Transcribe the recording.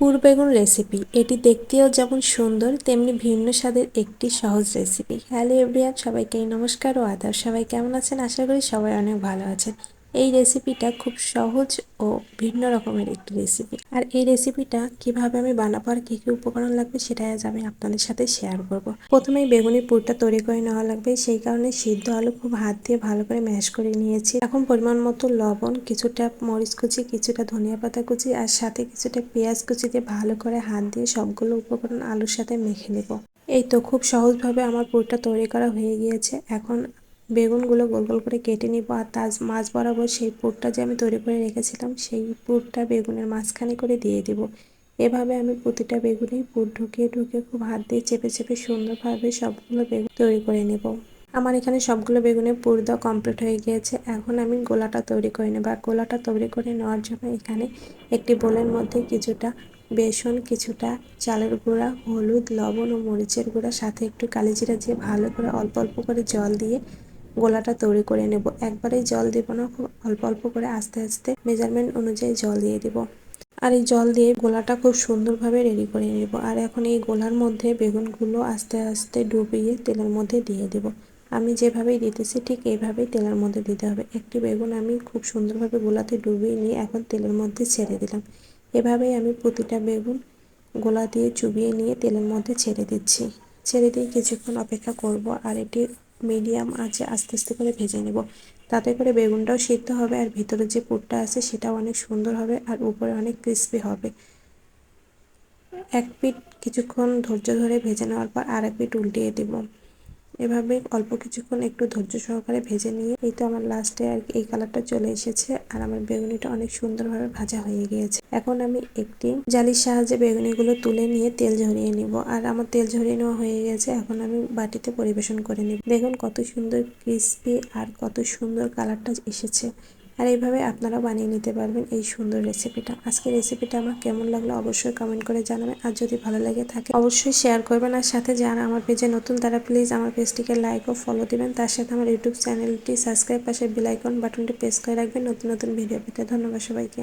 পুরবেগুন recipe এটি দেখতেও যেমন সুন্দর, তেমনি ভিন্ন স্বাদের একটি সহজ রেসিপি হ্যালো এভরিয়ান সবাইকে নমস্কার ও আদার সবাই কেমন আছেন? আশা করি সবাই অনেক ভালো আছেন। এই রেসিপিটা খুব সহজ ও ভিন্ন রকমের একটি রেসিপি আর এই রেসিপিটা কীভাবে আমি বানাবো আর কী কী উপকরণ লাগবে সেটাই আজ আমি আপনাদের সাথে শেয়ার করব। প্রথমেই বেগুনের পুরটা তৈরি করে নেওয়া লাগবে। সেই কারণে সিদ্ধ আলু খুব হাত দিয়ে ভালো করে ম্যাশ করে নিয়েছি। এখন পরিমাণ মতো লবণ, কিছুটা মরিচ কুচি, কিছুটা ধনিয়া পাতা কুচি আর সাথে কিছুটা পেঁয়াজ কুচি দিয়ে ভালো করে হাত দিয়ে সবগুলো উপকরণ আলুর সাথে মেখে নেব। এই তো খুব সহজভাবে আমার পুরটা তৈরি করা হয়ে গিয়েছে। এখন বেগুনগুলো গোল গোল করে কেটে নিব আর তাজ মাছ বরাবর সেই পুরটা যে আমি তৈরি করে রেখেছিলাম, সেই পুরটা বেগুনের মাঝখানে করে দিয়ে দিব। এভাবে আমি প্রতিটা বেগুনেই পুর ঢুকিয়ে ঢুকিয়ে খুব হাত দিয়ে চেপে চেপে সুন্দরভাবে সবগুলো বেগুন তৈরি করে নেব। আমার এখানে সবগুলো বেগুনের পুর দেওয়া কমপ্লিট হয়ে গিয়েছে। এখন আমি গোলাটা তৈরি করে নেব আর গোলাটা তৈরি করে নেওয়ার জন্য এখানে একটি বোলের মধ্যে কিছুটা বেসন, কিছুটা চালের গুঁড়া, হলুদ, লবণ ও মরিচের গুঁড়া, সাথে একটু কালিজিরা দিয়ে ভালো করে অল্প অল্প করে জল দিয়ে গোলাটা তৈরি করে নেব। একবারেই জল দেবো না, খুব অল্প অল্প করে আস্তে আস্তে মেজারমেন্ট অনুযায়ী জল দিয়ে দিব। আর এই জল দিয়ে গোলাটা খুব সুন্দরভাবে রেডি করে নেব। আর এখন এই গোলার মধ্যে বেগুনগুলো আস্তে আস্তে ডুবিয়ে তেলের মধ্যে দিয়ে দেব। আমি যেভাবেই দিতেছি ঠিক এইভাবেই তেলের মধ্যে দিতে হবে। একটি বেগুন আমি খুব সুন্দরভাবে গোলাতে ডুবিয়ে নিয়ে এখন তেলের মধ্যে ছেড়ে দিলাম। এভাবেই আমি প্রতিটা বেগুন গোলা দিয়ে চুবিয়ে নিয়ে তেলের মধ্যে ছেড়ে দিচ্ছি। ছেড়ে দিয়ে কিছুক্ষণ অপেক্ষা করব আর এটি মিডিয়াম আছে, আস্তে আস্তে করে ভেজে নেব। তাতে করে বেগুনটাও সিদ্ধ হবে আর ভিতরে যে পুরটা আছে সেটাও অনেক সুন্দর হবে আর উপরে অনেক ক্রিস্পি হবে। এক পিঠ কিছুক্ষণ ধৈর্য ধরে ভেজে নেওয়ার পর আর এক পিঠ উল্টিয়ে দেব। এভাবে অল্প কিছুক্ষণ একটু ধৈর্য সহকারে ভেজে নিয়ে এই তো আমার লাস্টে আর এই কালারটা চলে এসেছে আর আমার বেগুনিটা অনেক সুন্দরভাবে ভাজা হয়ে গিয়েছে। এখন আমি একটি জালির সাহায্যে বেগুনিগুলো তুলে নিয়ে তেল ঝরিয়ে নিব। আর আমার তেল ঝরিয়ে নেওয়া হয়ে গেছে, এখন আমি বাটিতে পরিবেশন করে নিব। দেখুন কত সুন্দর ক্রিস্পি আর কত সুন্দর কালারটা এসেছে। আর এইভাবে আপনারা বানিয়ে নিতে পারবেন এই সুন্দর রেসিপিটা। আজকে রেসিপিটা আমার কেমন লাগল অবশ্যই কমেন্ট করে জানাবেন। আর যদি ভালো লাগে থাকে, অবশ্যই শেয়ার করবেন। আর সাথে যারা আমার পেজে নতুন, তারা প্লিজ আমার পেজটিকে লাইক ও ফলো দিবেন। তার সাথে আমার ইউটিউব চ্যানেলটি সাবস্ক্রাইব পাশে বেলাইকন বাটনটি প্রেস করে রাখবেন। নতুন নতুন ভিডিও পেতে। ধন্যবাদ সবাইকে।